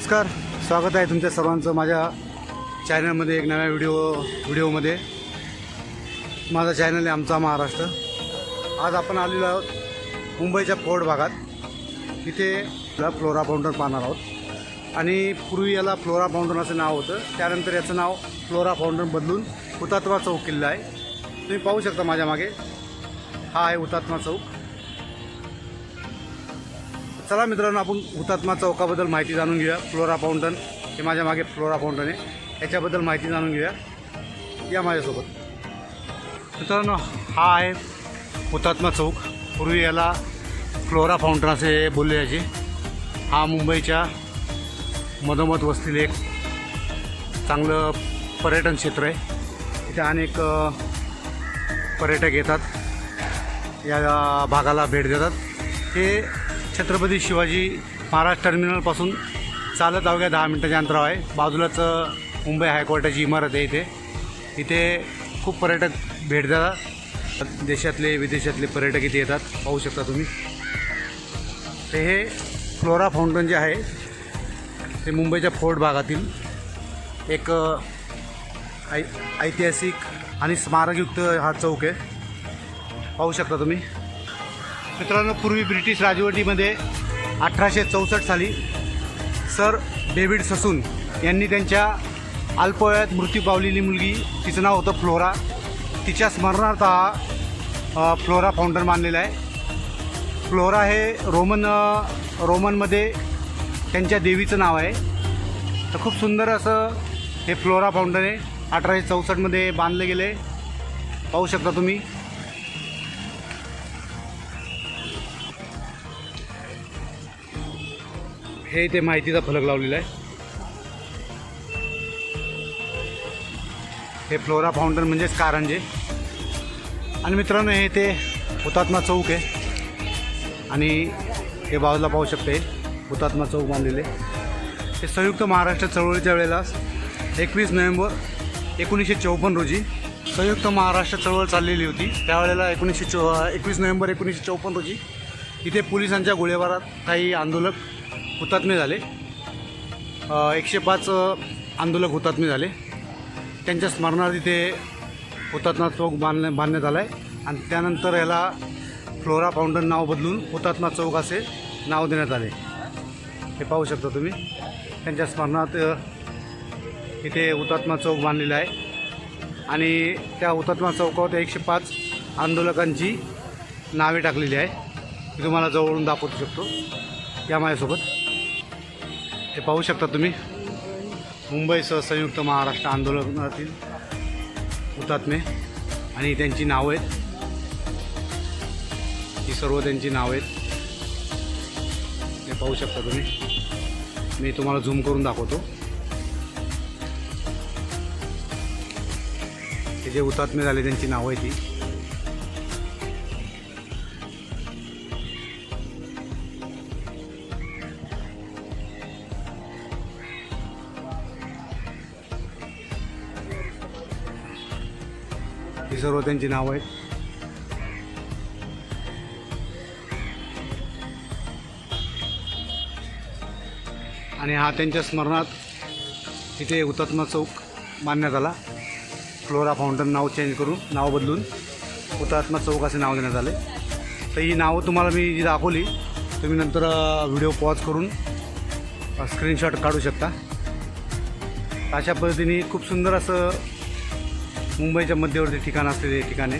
नमस्कार स्वागत आहे तुमच्या सर्वांचं माझ्या चॅनलमध्ये एक नव्या व्हिडिओ व्हिडिओमध्ये. माझा चॅनल आहे आमचा महाराष्ट्र. आज आपण आलेलो आहोत मुंबईच्या फोर्ट भागात. इथे फ्लोरा फाउंटन पाहणार आहोत. आणि पूर्वी याला फ्लोरा फाउंटन असं नाव होतं. त्यानंतर याचं नाव फ्लोरा फाउंटन बदलून हुतात्मा चौक किल्ला आहे. तुम्ही पाहू शकता माझ्या मागे. हा आहे हुतात्मा चौक. चला मित्रांनो आपण हुतात्मा चौकाबद्दल माहिती जाणून घेऊया. फ्लोरा फाउंटन हे माझ्या मागे फ्लोरा फाउंटन आहे. याच्याबद्दल माहिती जाणून घेऊया. या माझ्यासोबत. मित्रांनो हा आहे हुतात्मा चौक. पूर्वी याला फ्लोरा फाउंटन असे बोलले जायचे. हा मुंबईच्या मधोमध वस्तील एक चांगलं पर्यटन क्षेत्र आहे. इथे अनेक पर्यटक येतात. या भागाला भेट देतात. हे छत्रपती शिवाजी महाराज टर्मिनलपासून चालत अवघ्या दहा मिनटाच्या अंतरावर आहे. बाजूलाच मुंबई हायकोर्टाची इमारत आहे इथे. इथे खूप पर्यटक भेट देतात. देशातले विदेशातले पर्यटक इथे येतात. पाहू शकता तुम्ही. ते हे फ्लोरा फाउंटन जे आहे ते मुंबईच्या फोर्ट भागातील एक ऐ ऐतिहासिक आणि स्मारकयुक्त हा चौक आहे. पाहू शकता तुम्ही. मित्रांनो पूर्वी ब्रिटिश राजवटीमध्ये अठराशे चौसष्ट साली सर डेव्हिड ससून यांनी त्यांच्या अल्पवयात मृत्यू पावलेली मुलगी तिचं नाव होतं फ्लोरा. तिच्या स्मरणार्थ हा फ्लोरा फाउंडर मानलेला आहे. फ्लोरा हे रोमन रोमनमध्ये त्यांच्या देवीचं नाव आहे. तर खूप सुंदर असं हे फ्लोरा फाउंडर आहे अठराशे चौसष्टमध्ये बांधले गेले पाहू शकता तुम्ही. हे इथे माहितीचा फलक लावलेला आहे. हे फ्लोरा फाउंटन म्हणजेच कारंजे आणि मित्रांनो हे ते हुतात्मा चौक आहे. आणि हे बाजूला पाहू शकते हुतात्मा चौक बांधलेले. हे संयुक्त महाराष्ट्र चळवळीच्या वेळेला एकवीस नोव्हेंबर एकोणीसशे चौपन्न रोजी संयुक्त महाराष्ट्र चळवळ चाललेली होती. त्यावेळेला एकोणीसशे चौ एकवीस नोव्हेंबर एकोणीसशे चौपन्न रोजी इथे पोलिसांच्या गोळीबारात काही आंदोलक हुतात्मे झाले. एकशे पाच आंदोलक हुतात्मे झाले. त्यांच्या स्मरणार्थ इथे हुतात्मा चौक बांधण्या बांधण्यात आला आहे आणि त्यानंतर याला फ्लोरा फाउंडन नाव बदलून हुतात्मा चौक असे नाव देण्यात आले. हे पाहू शकता तुम्ही. त्यांच्या स्मरणार्थ इथे हुतात्मा चौक बांधलेला आहे. आणि त्या हुतात्मा चौकावर एकशे पाच आंदोलकांची नावे टाकलेली आहे. मी तुम्हाला जवळून दाखवू शकतो. या माझ्यासोबत. हे पाहू शकता तुम्ही. मुंबईसह संयुक्त महाराष्ट्र आंदोलनातील हुतात्मे आणि त्यांची नावं. आहेत ही सर्व त्यांची नावं. आहेत हे पाहू शकता तुम्ही. मी तुम्हाला झूम करून दाखवतो. हे जे हुतात्मे झाले त्यांची नावं आहे ती सर्व त्यांची नावं आहेत. आणि हा त्यांच्या स्मरणात इथे हुतात्मा चौक मानण्यात आला. फ्लोरा फाउंटन नाव चेंज करून नाव बदलून हुतात्मा चौक असे नाव देण्यात आले. तर ही नावं तुम्हाला मी जी दाखवली तुम्ही नंतर व्हिडिओ पॉज करून स्क्रीनशॉट काढू शकता. अशा पद्धतीने खूप सुंदर असं मुंबईच्या मध्यवर्ती ठिकाण असलेले ठिकाणे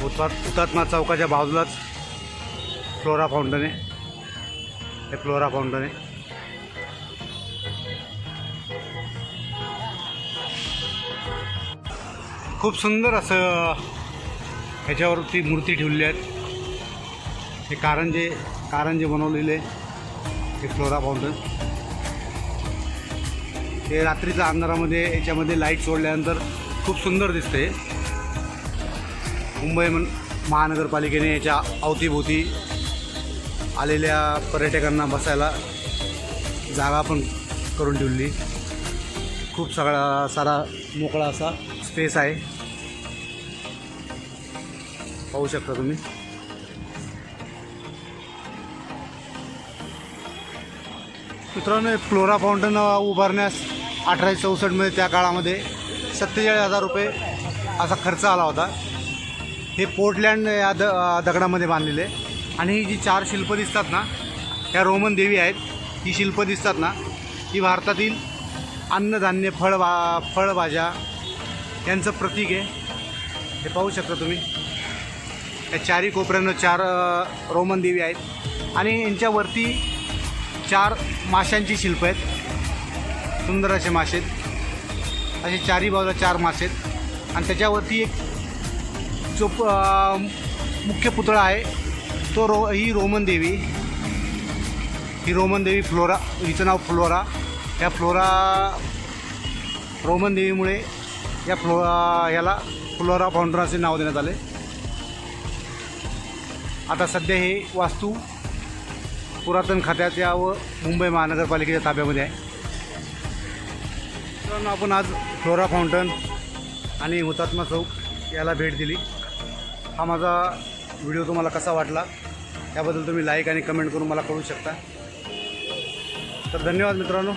हुतात हुतात्मा चौकाच्या बाजूलाच फ्लोरा फाउंटन आहे. हे फ्लोरा फाउंटन आहे. खूप सुंदर असं ह्याच्यावरती मूर्ती ठेवलेली आहेत. हे कारंजे कारंजे बनवलेले हे फ्लोरा फाउंटन. हे रात्रीच्या अंधारामध्ये याच्यामध्ये लाइट सोडल्यानंतर खूप सुंदर दिसते. मुंबई महानगरपालिकेने याच्या अवतीभोवती आलेल्या पर्यटकांना बसायला जागा पण करून ठेवली. खूप सगळा सारा मोकळा असा स्पेस आहे. पाहू शकता तुम्ही. मित्रांनो फ्लोरा फाउंटन उभारण्यास अठराशे चौसष्टमध्ये त्या काळामध्ये सत्तेचाळीस हजार रुपये असा खर्च आला होता. हे पोर्टलँड या द दगडामध्ये बांधलेले आणि ही जी चार शिल्पं दिसतात ना ह्या रोमन देवी आहेत ही शिल्प दिसतात ना ही भारतातील अन्नधान्य फळ वा फळभाज्या यांचं प्रतीक आहे. हे पाहू शकता तुम्ही. या चारही कोपऱ्यानं चार रोमन देवी आहेत. आणि यांच्यावरती चार माशांची शिल्प आहेत. सुंदर असे मासे आहेत. असे चारही बाजूला चार मासे आहेत. आणि त्याच्यावरती एक जो मुख्य पुतळा आहे. तो रो ही रोमन देवी. ही रोमन देवी फ्लोरा हिचं नाव फ्लोरा. या फ्लोरा रोमन देवीमुळे या फ्लो याला फ्लोरा फाउंडर असे नाव देण्यात आले. आता सध्या हे वास्तू पुरातन खात्याच्या व मुंबई महानगरपालिकेच्या ताब्यामध्ये आहे. मित्रांनो आपण आज फ्लोरा फाउंटन आणि हुतात्मा चौक याला भेट दिली. हा माझा व्हिडिओ तुम्हाला कसा वाटला त्याबद्दल तुम्ही लाईक आणि कमेंट करून मला कळू शकता. तर धन्यवाद मित्रांनो.